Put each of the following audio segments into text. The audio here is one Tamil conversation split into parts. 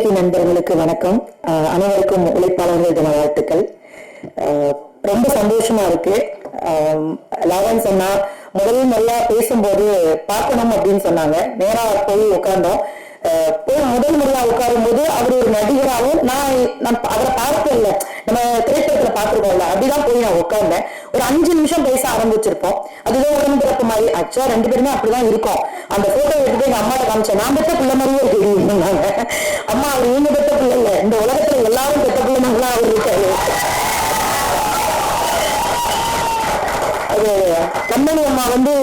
பத்திரிகை நண்பர்களுக்கு வணக்கம். அஹ் அனைவருக்கும் உழைப்பாளர்கள் தின வாழ்த்துக்கள். ரொம்ப சந்தோஷமா இருக்கு. அஹ் சொன்னா அண்ணா முதல் நல்லா பேசும்போது பார்க்கணும் அப்படின்னு சொன்னாங்க. நேரா போய் உட்கார்ந்தோம். போய் முதல் முறையா உட்காரும் போது அவர் ஒரு நடிகராகவும் நான் நான் அவரை பார்க்கல. நம்ம திரைப்படத்துல பாத்துருக்கோம்ல அப்படிதான் போய் நான் உட்கார்ந்தேன். ஒரு அஞ்சு நிமிஷம் பேச ஆரம்பிச்சிருப்போம். அதுதான் உடன்பிறப்பு மாதிரி ஆக்சுவலா ரெண்டு பேருமே அப்படிதான் இருக்கோம். அந்த போட்டோ எடுத்து எங்க அம்மாட்ட காமிச்சேன் நான் பெற்ற பிள்ளை மாதிரியே இருக்கு அம்மா அவர் இவங்க பெற்ற பிள்ளை இல்ல. இந்த உலகத்துல எல்லாரும் பெற்ற பிள்ளைங்களா அவர் இருக்காரு அது கண்ணனி அம்மா வந்து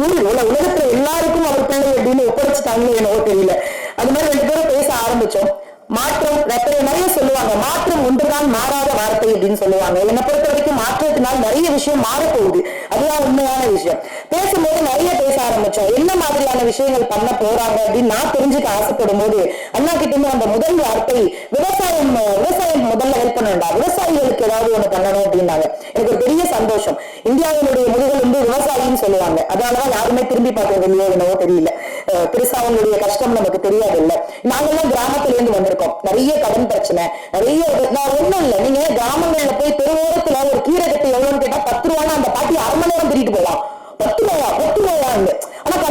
ஊர் உல உலகத்துல எல்லாருக்கும் அவர் பிள்ளை அப்படின்னு ஒப்படைச்சிட்டாங்கன்னு என்னவோ தெரியல. அது மாதிரி ரெண்டு பேரும் பேச ஆரம்பிச்சோம். மாற்றம் நிறைய நிறைய சொல்லுவாங்க. மாற்றம் ஒன்றுதான் மாறாத வார்த்தை அப்படின்னு சொல்லுவாங்க. என்னை பொறுத்த வரைக்கும் மாற்றத்தினால் நிறைய விஷயம் மாறப்போகுது. அதுதான் உண்மையான விஷயம். பேசும்போது நிறைய பேச ஆரம்பிச்சோம். என்ன மாதிரியான விஷயங்கள் பண்ண போறாங்க அப்படின்னு நான் தெரிஞ்சுக்க ஆசைப்படும் போது அண்ணா கிட்ட அந்த முதல் வார்த்தை விவசாயம் விவசாயம் முதல்ல ஹெல்ப் பண்ணணும்டா. விவசாயிகளுக்கு ஏதாவது ஒண்ணு பண்ணணும் அப்படின்னாங்க. எனக்கு ஒரு பெரிய சந்தோஷம். இந்தியாவினுடைய முதுகல் வந்து விவசாயின்னு சொல்லுவாங்க. அதனாலதான் யாருமே திரும்பி பார்க்கறது இல்லையோ என்னவோ தெரியல. பெருசா அவங்களுடைய கஷ்டம் நமக்கு தெரியாது இல்ல நாங்கெல்லாம் கிராமத்துல இருந்து வந்திருக்கோம். நிறைய கடன் பிரச்சனை நிறைய நான் ஒண்ணும் இல்ல. நீங்க கிராமங்கள்ல போய் தெருவோரத்துல ஒரு கீரை கட்டு எவ்வளவுன்னு கேட்டா பத்து ரூபான்னு அந்த பாட்டி அரை மணி நேரம் திருட்டு போலாம்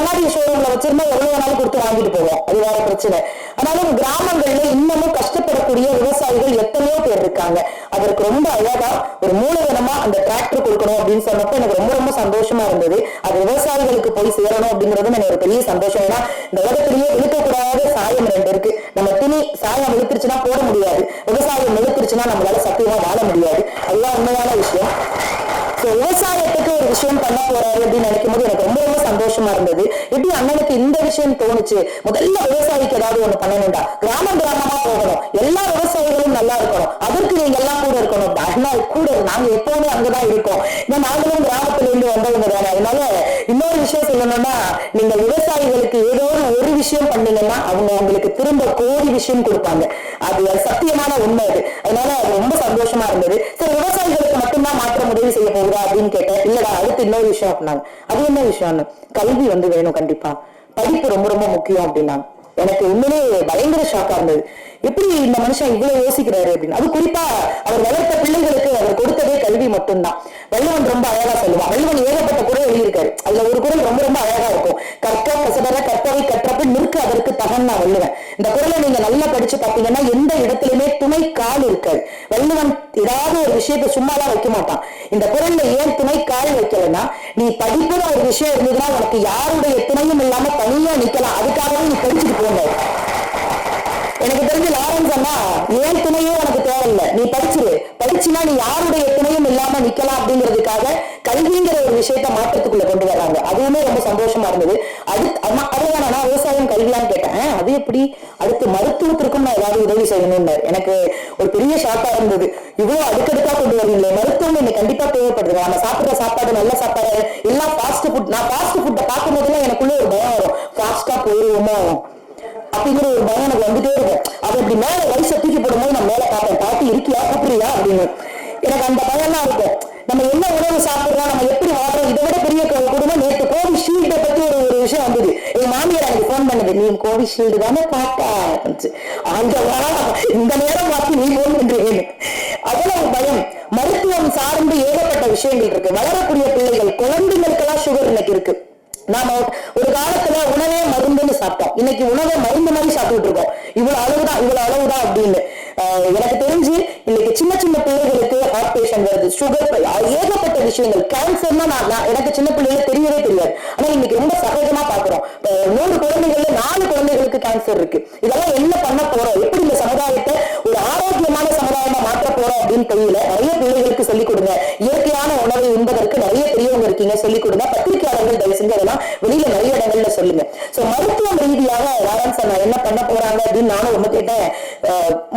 கண்ணாடி ஷோரூம்ல வச்சிருந்தா எவ்வளவு வேணாலும் கொடுத்து வாங்கிட்டு போவோம். அது வேற பிரச்சனை. ஆனாலும் கிராமங்கள்ல இன்னமும் கஷ்டப்படக்கூடிய விவசாயிகள் எத்தனையோ பேர் இருக்காங்க. அதற்கு ரொம்ப அழகா ஒரு மூலதனமா அந்த டிராக்டர் கொடுக்கணும் அப்படின்னு சொன்னப்ப எனக்கு ரொம்ப ரொம்ப சந்தோஷமா இருந்தது. அது விவசாயிகளுக்கு போய் சேரணும் அப்படிங்கறதும் எனக்கு ஒரு பெரிய சந்தோஷம். ஏன்னா இந்த உலகத்திலேயே இழுக்கக்கூடாத சாயம் ரெண்டு இருக்கு. நம்ம துணி சாயம் இழுத்துருச்சுன்னா போட முடியாது. விவசாயம் இழுத்துருச்சுன்னா நம்மளால சத்தியமா வாழ முடியாது. அதுதான் உண்மையான விஷயம். So, விவசாயத்துக்கு ஒரு விஷயம் பண்ண போறாரு அப்படின்னு நினைக்கும் போது எனக்கு ரொம்ப ரொம்ப சந்தோஷமா இருந்தது. எப்படி அண்ணனுக்கு இந்த விஷயம் தோணுச்சு? முதல்ல விவசாயிக்கு ஏதாவது ஒண்ணு பண்ணணும்டா. கிராமம் கிராமமா போகணும். எல்லா விவசாயிகளும் நல்லா இருக்கணும். அதற்கு நீங்க எல்லாம் கூட இருக்கணும். அண்ணா கூட நாங்க எப்பவுமே அங்கதான் இருக்கோம். ஏன்னா நாங்களும் கிராமத்துல இருந்து வந்தவங்க தானே. அதனால இன்னொரு விஷயம் சொல்லணும்னா நீங்க விவசாயிகளுக்கு ஏதோ ஒரு விஷயம் பண்ணீங்கன்னா அவங்க உங்களுக்கு திரும்ப கோடி விஷயம் கொடுப்பாங்க. அது சத்தியமான உண்மை அது. அதனால அது ரொம்ப சந்தோஷமா இருந்தது. சரி விவசாயிகளுக்கு செய்ய போகுதா அப்படின்னு கேட்டேன். இல்லடா அடுத்து இன்னொரு விஷயம் அப்படின்னாங்க. அது என்ன விஷயம்னு? கல்வி வந்து வேணும் கண்டிப்பா. படிப்பு ரொம்ப ரொம்ப முக்கியம் அப்படின்னாங்க. எனக்கு உண்மையிலே பயங்கர ஷாக்கா இருந்தது. எப்படி இந்த மனுஷன் இவ்வளவு யோசிக்கிறாரு அப்படின்னு? அது குறிப்பா அவர் வளர்த்த பிள்ளைகளுக்கு அவர் கொடுத்ததே கல்வி மட்டும்தான். வள்ளுவன் ரொம்ப அழகா சொல்லுவான். வள்ளுவன் ஏகப்பட்ட குரல் எழுதியிருக்காரு. அதுல ஒரு குரல் ரொம்ப ரொம்ப அழகா இருக்கும். கற்க கசடர கற்பவை கற்றப்ப நிற்க அதற்கு தகன் நான் வள்ளுவன். இந்த குரலை நீங்க நல்லா படிச்சு பாத்தீங்கன்னா எந்த இடத்துலயுமே துணை கால் இருக்காது. வள்ளுவன் ஏதாவது ஒரு விஷயத்தை சும்மாலாம் வைக்க மாட்டான். இந்த குரல்ல ஏன் துணை கால் வைக்கலன்னா நீ படிப்புன்னு ஒரு விஷயம் இருந்ததுன்னா உனக்கு யாருடைய துணையும் இல்லாம தனியா நிக்கலாம். அதுக்காகவே நீ படிச்சுட்டு போங்க. எனக்கு தெரிஞ்சு லாரன்ஸ் அண்ணா ஏன் துணையே உனக்கு தேவையில்லை? நீ படிச்சிரு. படிச்சுனா நீ யாருடைய துணையும் இல்லாம நிக்கலாம் அப்படிங்கிறதுக்காக கல்விங்கிற ஒரு விஷயத்த மாற்றத்துக்குள்ள கொண்டு வராங்க. அதுவுமே ரொம்ப சந்தோஷமா இருந்தது. அது அதுதான் நான் விவசாயம் கல்வியான்னு கேட்டேன் "ஆ, அது எப்படி அடுத்து மருத்துவத்திற்கும் நான் ஏதாவது உதவி செய்யணும்னார் எனக்கு ஒரு பெரிய ஷாக்கா இருந்தது. இவ்வளவு அடுக்கடுக்கா கொண்டு வரீங்களே மருத்துவம் எனக்கு கண்டிப்பா தேவைப்படுது. நம்ம சாப்பிடுற சாப்பாடு நல்ல சாப்பாடு எல்லாம் ஃபாஸ்ட் ஃபுட் நான் ஃபாஸ்ட் ஃபுட்டை பார்க்கும் போதெல்லாம் எனக்குள்ள ஒரு பயம் வரும். ஃபாஸ்டா போயிருவோமோ? அப்படிங்கிற ஒரு பயம் எனக்கு வந்துட்டே இருக்கும். அது இப்படி மேல வயசை தூக்கி போடும்போது நான் மேல பார்ப்பேன். பாட்டி இருக்கியா? கூப்பிடுறியா? அப்படின்னு. எனக்கு அந்த பயம்லாம் இருக்கும் நம்ம என்ன உணவு சாப்பிடுறோம் நம்ம எப்படி வாழ்றோம் இதை விட பெரிய கொடுமை நேற்று கோவிஷீல்டை பத்தி ஒரு விஷயம் வந்தது. என் மாமியார் எனக்கு போன் பண்ணது நீ கோவிஷீல்டு தானே பார்த்தா? அந்த இந்த நேரம் பார்த்து நீ போன் பண்றீங்க. அவ்வளவு பயம். மருத்துவம் சார்ந்து ஏகப்பட்ட விஷயங்கள் இருக்கு. வளரக்கூடிய பிள்ளைகள் குழந்தைகளுக்கெல்லாம் சுகர் இன்னைக்கு இருக்கு. நாம ஒரு காலத்துல உணவே மருந்துன்னு சாப்பிட்டோம். இன்னைக்கு உணவை மருந்து மாதிரி சாப்பிட்டுட்டு இருக்கோம். இவ்வளவு அளவுதான் இவ்வளவு அளவுதான் அப்படின்னு. எனக்கு தெரிஞ்சு இன்னைக்கு சின்ன சின்ன பிள்ளைகளுக்கு ஹார்ட் வருது சுகர் ஏகப்பட்ட விஷயங்கள். கேன்சர்னா நான் எனக்கு சின்ன பிள்ளைங்க தெரியவே தெரியாது. ஆனா இன்னைக்கு ரொம்ப சகஜமா பாக்குறோம் நூறு குழந்தைகள்ல நாலு குழந்தைகளுக்கு கேன்சர் இருக்கு. இதெல்லாம் என்ன பண்ண போறோம்? எப்படி இந்த சமுதாயத்தை ஒரு ஆரோக்கியமான சமுதாயமா மாற்ற போறோம் அப்படின்னு தெரியல. நிறைய பிள்ளைகளுக்கு சொல்லிக் கொடுங்க. இயற்கையான உணவை உண்பதற்கு நிறைய பெரியவங்க இருக்கீங்க சொல்லிக் கொடுங்க. பத்திரிகையாளர்கள் தயவு செஞ்சு அதெல்லாம் வெளியில நிறைய இடங்கள்ல சொல்லுங்க. சோ மருத்துவம் ரீதியாக லாரன்ஸ் அண்ணா என்ன பண்ண போறாங்க அப்படின்னு நானும் ஒண்ணு கேட்டேன்.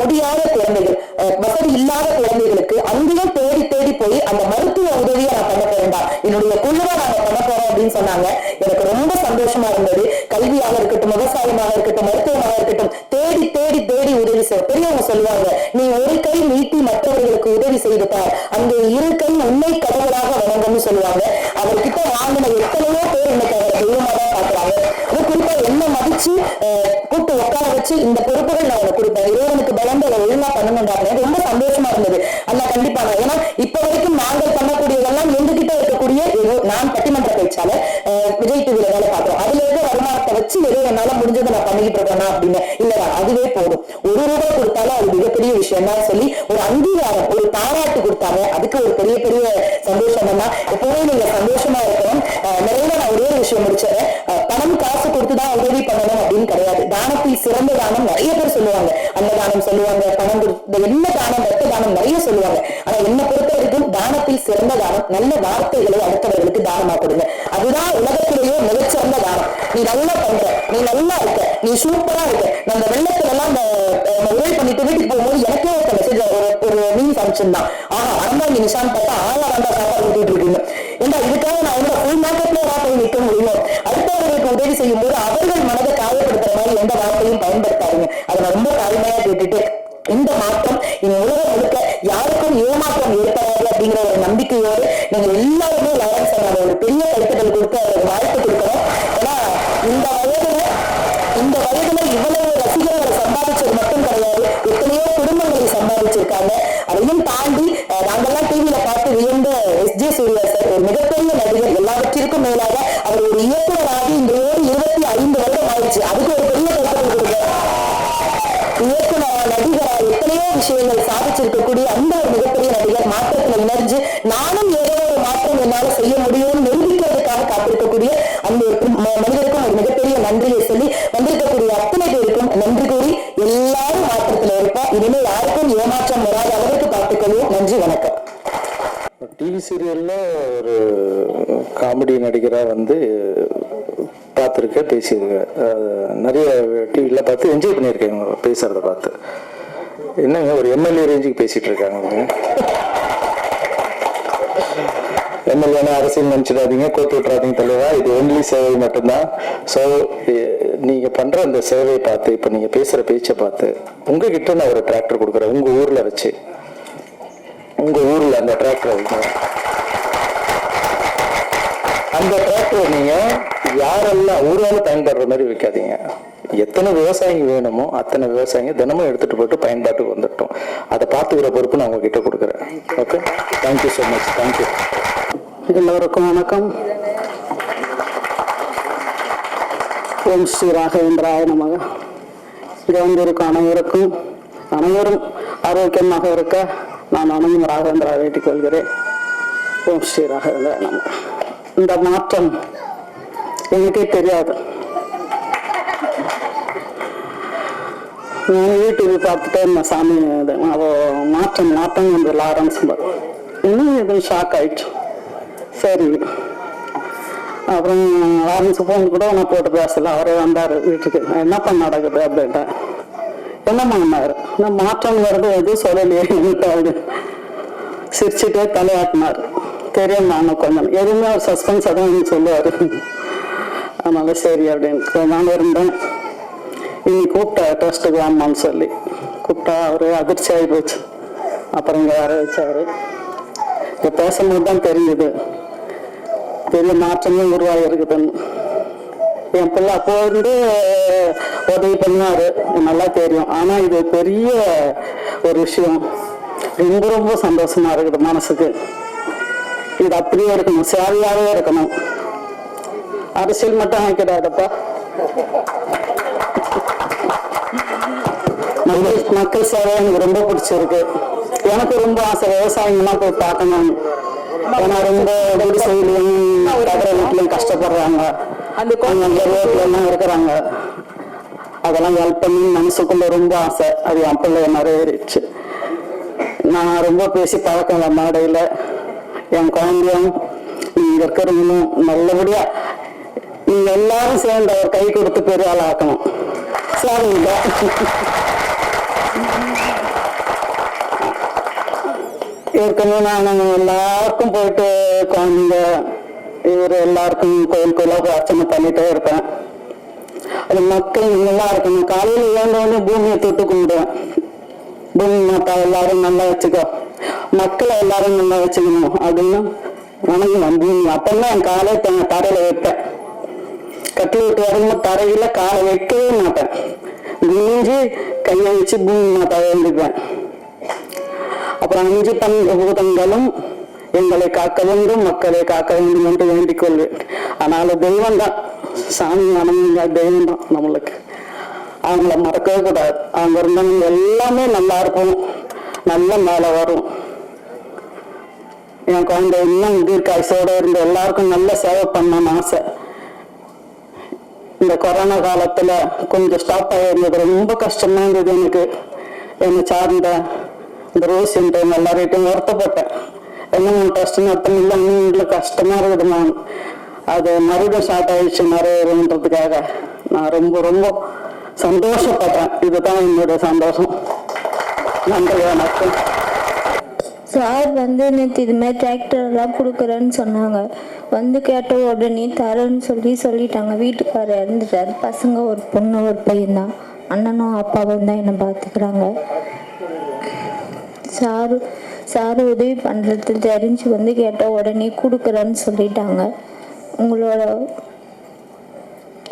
முடியாத குழந்தைகள் வசதி இல்லாத குழந்தைகளுக்கு அந்த அந்த மருத்துவ உதவியை நான் பண்ண போறேன்டா. என்னுடைய குழுவை நாங்க பண்ண போறோம் அப்படின்னு சொன்னாங்க. எனக்கு ரொம்ப சந்தோஷமா இருந்தது. கல்வியாக இருக்கட்டும் விவசாயமாக இருக்கட்டும் மருத்துவமாக இருக்கட்டும் தேடி தேடி தேடி உதவி செய்ய பெரியவங்க சொல்லுவாங்க நீ ஒரு கை நீட்டி மற்றவர்களுக்கு உதவி செய்து பார். அந்த இரு கை உண்மை கடவுளாக வணங்கும்னு சொல்லுவாங்க. அவர்கிட்ட வாங்கின எத்தனையோ பேர் இன்னைக்கு அவர் தெய்வமா தான் பாக்குறாங்க அது குறிப்பா என்ன மதிச்சு கூட்டு உட்கார வச்சு இந்த பொறுப்புகள் நான் உனக்கு கொடுப்பேன். இறைவனுக்கு பயந்து அதை ஒழுங்கா பண்ணுங்கன்றாங்க ரொம்ப சந்தோஷமா இருந்தது. பட்டிமன்ற விஜய் டிவியில வேலை பார்க்கிறோம். அதுல இருந்து வருமானத்தை வச்சு ஏதோ என்னால முடிஞ்சதை நான் பண்ணிக்கிட்டு இருக்கேனா அப்படின்னு. இல்லடா அதுவே போதும். ஒரு ரூபாய் கொடுத்தாலும் அது மிகப்பெரிய விஷயம் தான் சொல்லி ஒரு அங்கீகாரம் ஒரு பாராட்டு கொடுத்தாங்க. அதுக்கு ஒரு பெரிய பெரிய சந்தோஷம் தான் எப்பவுமே நீங்க சந்தோஷமா இருக்கணும். நிறைய நான் ஒரே ஒரு விஷயம் முடிச்சேன் பணம் காசு கொடுத்துதான் உதவி பண்ணணும் அப்படின்னு கிடையாது. தானத்தில் சிறந்த தானம் நிறைய பேர் சொல்லுவாங்க. அன்னதானம் சொல்லுவாங்க பணம் கொடுத்த என்ன தானம் ரத்த தானம் நிறைய சொல்லுவாங்க. ஆனா என்ன பொறுத்த வரைக்கும் தானத்தில் சிறந்த தானம் நல்ல வார்த்தைகளை அடுத்தவர்களுக்கு தானமா கொடுங்க. நீ நல்லா பண்ற. நீ நல்லா இருக்க. நீ சூப்பரா இருக்க. நான் அந்த வெள்ளத்துல எல்லாம் அந்த அஹ், உதவி பண்ணிட்டு வீட்டுக்கு போகும்போது எனக்கே ஒரு மெசேஜ் ஒரு ஒரு மீன் ஃபங்க்ஷன் தான் ஆஹா அறந்தாங்க நிஷான் பார்த்தா ஆளா வந்தா சாப்பாடு ஊட்டிட்டு இருக்கீங்க ஏண்டா இதுக்காக நான் வந்து ஃபுல் மேக்கப்ல போய் நிற்க முடியும்? அடுத்தவர்களுக்கு உதவி செய்யும் போது அவர்கள் மனதை காயப்படுத்துற மாதிரி எந்த வார்த்தையும் பயன்படுத்தாதீங்க. அதை நான் ரொம்ப தாழ்மையா கேட்டுட்டு இந்த மாற்றம் இந்த உலகம் முழுக்க யாருக்கும் ஏமாற்றம் ஏற்படாது அப்படிங்கிற ஒரு நம்பிக்கையோடு நீங்க எல்லாருமே லாரன்ஸ் அண்ணாவை ஒரு பெரிய கருத்துக்கள் கொடுத்து அவருக்கு வாழ்த்து கொடுக்கணும் ஏன்னா இந்த வயதுல இந்த வயதுல இவ்வளவு ரசிகர்களை சம்பாதிச்சது மட்டும் கிடையாது. எத்தனையோ குடும்பங்களை சம்பாதிச்சிருக்காங்க. அதையும் தாண்டி நாங்கெல்லாம் டிவியில பார்த்து வியந்த எஸ் ஜே சூர்யா ஒரு மிகப்பெரிய நன்றியை சொல்லி வந்திருக்கக்கூடிய அத்தனை பேருக்கும் நன்றி கூறி எல்லாரும் மாற்றத்துல இருப்போம். இனிமே யாருக்கும் ஏமாற்றம் வராத அளவுக்கு பார்த்துக்கொள்வோம் நன்றி வணக்கம். டிவி சீரியல்ல ஒரு காமெடி நடிகரா வந்து பார்த்துருக்கேன் பேசியிருக்கேன். நிறைய டிவியில் பார்த்து என்ஜாய் பண்ணியிருக்கேன் இவங்க பேசுறத பார்த்து. என்னங்க ஒரு எம்எல்ஏ ரேஞ்சுக்கு பேசிட்டு இருக்காங்க எம்எல்ஏனா அரசியல் நினைச்சிடாதீங்க கோத்து விட்டுறாதீங்க தலைவா. இது ஒன்லி சேவை மட்டும்தான். ஸோ நீங்க பண்ற அந்த சேவையை பார்த்து இப்போ நீங்க பேசுற பேச்சை பார்த்து உங்ககிட்ட நான் ஒரு டிராக்டர் கொடுக்குறேன். உங்க ஊர்ல வச்சு. உங்க ஊர்ல அந்த டிராக்டர் அந்த டிராக்டர் நீங்க யாரெல்லாம் ஊரால பயன்படுற மாதிரி வைக்காதீங்க எத்தனை விவசாயிங்க வேணுமோ அத்தனை விவசாயிங்க தினமும் எடுத்துட்டு போயிட்டு பயன்பாட்டுக்கு வந்துட்டோம் அதை பார்த்துக்கிற பொறுப்பு நான் உங்ககிட்ட கொடுக்குறேன். Okay thank you so much thank you எல்லோருக்கும் வணக்கம். ஓம் ஸ்ரீ ராகவேந்திராய நமக. இங்கே வந்திருக்கும் அனைவருக்கும் அனைவரும் ஆரோக்கியமாக இருக்க நான் அனைவரும் ராகவேந்திரா வேண்டிக் கொள்கிறேன். ஓம் ஸ்ரீ ராகவேந்திராய நமக. இந்த மாற்றம் எனக்கே தெரியாது. நான் யூடியூப் பார்த்துட்டே இருந்தேன் சாமி இது, அவ மாற்றம் மாற்றம் வந்து லாரன்ஸ் இன்னும் எதுவும் ஷாக் ஆயிடுச்சு. சரி. அப்புறம் லாரன்ஸ் ஃபோன் கூட நான் போட்டு பேசல. அவரே வந்தார் வீட்டுக்கு. என்னப்பா நடக்குது அப்படின்ட்டேன் என்னம்மான்னாரு நான் மாற்றம் வருது எதுவும் சொல்லலையே என்கிட்ட அப்படின்னு சிரிச்சுட்டே தலையாட்டினார். தெரியும் நானும் கொஞ்சம் எதுவுமே ஒரு சஸ்பென்ஸ் தான் சொல்லுவார். அதனால சரி அப்படின்னு. நான் இருந்தேன் இனி கூப்பிட்டா டெஸ்ட்டுக்கு வாமான்னு சொல்லி. கூப்பிட்டா அவர் அதிர்ச்சி ஆகி போச்சு. அப்புறம் இங்கே வர வச்சார். இப்போ பேசும்போது தான் தெரியுது பெரிய மாற்றமே உருவாகி இருக்குதுன்னு. என் பிள்ளை அப்போ வந்து உதவி பண்ணுவாரு நல்லா தெரியும். ஆனால் இது பெரிய ஒரு விஷயம். ரொம்ப ரொம்ப சந்தோஷமா இருக்குது மனசுக்கு. இது அப்படியே இருக்கணும் சேவையாவே இருக்கணும். அரசியல் மட்டும் ஆக்கிடாதப்பா மக்கள் சேவை எனக்கு ரொம்ப பிடிச்சிருக்கு. எனக்கு ரொம்ப ஆசை விவசாயிங்கெல்லாம் போய் பார்க்கணும் ஏன்னா ரொம்ப குடிசையிலையும் தகர வீட்லயும் கஷ்டப்படுறாங்க. அந்த எல்லாம் இருக்கிறாங்க. அதெல்லாம் ஹெல்ப் பண்ணி மனசுக்குள்ள ரொம்ப ஆசை. அது என் பிள்ளை நிறைவேறிடுச்சு நான் ரொம்ப பேசி பழக்கம் இல்லை மேடையில். என் குழந்தையும் நீங்க இருக்கிறவங்களும் நல்லபடியா நீங்க எல்லாரும் சேர்ந்து அவர் கை கொடுத்து பெரிய ஆள் ஆக்கணும். சரிங்க. ஏற்கனவே நான் எல்லாருக்கும் போயிட்டு குழந்தைங்க இவர் எல்லாருக்கும் கோயில் கோயிலாக அர்ச்சனை பண்ணிட்டே இருப்பேன். அது மக்கள் நல்லா இருக்கணும். காலையில் ஏந்தோடனே பூமியை தொட்டு கும்பிடுவேன். பூமி மாத்தா எல்லாரும் நல்லா வச்சுக்கோ. மக்களை எல்லாரும் நல்லா வச்சுக்கணும். அப்படின்னு உனக்கு பூமி அப்பதான் என் காலை தன் தரையில வைப்பேன். கட்டி விட்டு வரும்போது தரையில காலை வைக்கவே மாட்டேன். குனிஞ்சு கையை வச்சு பூமி மாதா வேண்டிக்குவேன் அப்புறம் அஞ்சு பஞ்சபூதங்களும் எங்களை காக்க வேண்டும் மக்களை காக்க வேண்டும் என்று வேண்டிக் கொள்வேன். அதனால தெய்வம் தான் சாமி மனமில்ல தெய்வம் தான் நம்மளுக்கு. அவங்கள மறக்கவே கூடாது. அவங்க இருந்தாங்க எல்லாமே நல்லா இருக்கும் நல்ல மேலே வரும். என் குழந்தை இன்னும் தீர்க்காயசோட இருந்து எல்லாருக்கும் நல்ல சேவை பண்ணணும்னு ஆசை. இந்த கொரோனா காலத்துல கொஞ்சம் ஸ்டாப் ஆகிருந்தது ரொம்ப கஷ்டமா இருந்தது எனக்கு. என்னை சார்ந்த இந்த ரோசின்ட்டு எல்லார்கிட்டையும் வருத்தப்பட்டேன். என்ன ட்ரஸ்ட் அர்த்தம் இல்லை இன்னும் கஷ்டமா இருக்குது நான் அது மறுபடியும் ஸ்டார்ட் ஆயிடுச்சு நிறையன்றதுக்காக நான் ரொம்ப ரொம்ப சந்தோஷப்படுறேன். இதுதான் என்னுடைய சந்தோஷம். நன்றி வணக்கம். சார் வந்து நேற்று இதுமாதிரி டிராக்டர் எல்லாம் கொடுக்குறேன்னு சொன்னாங்க. வந்து கேட்ட உடனே தரேன்னு சொல்லி சொல்லிட்டாங்க. வீட்டுக்காரர் இறந்துட்டாரு. பசங்க ஒரு பொண்ணு ஒரு பையன் தான் அண்ணனும் அப்பாவும் தான் என்னை பார்த்துக்கிறாங்க. சார் சார் உதவி பண்ணுறது தெரிஞ்சு வந்து கேட்ட உடனே கொடுக்குறேன்னு சொல்லிட்டாங்க. உங்களோட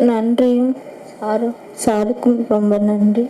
நன்றியும் சாரு சாருக்கும் ரொம்ப நன்றி.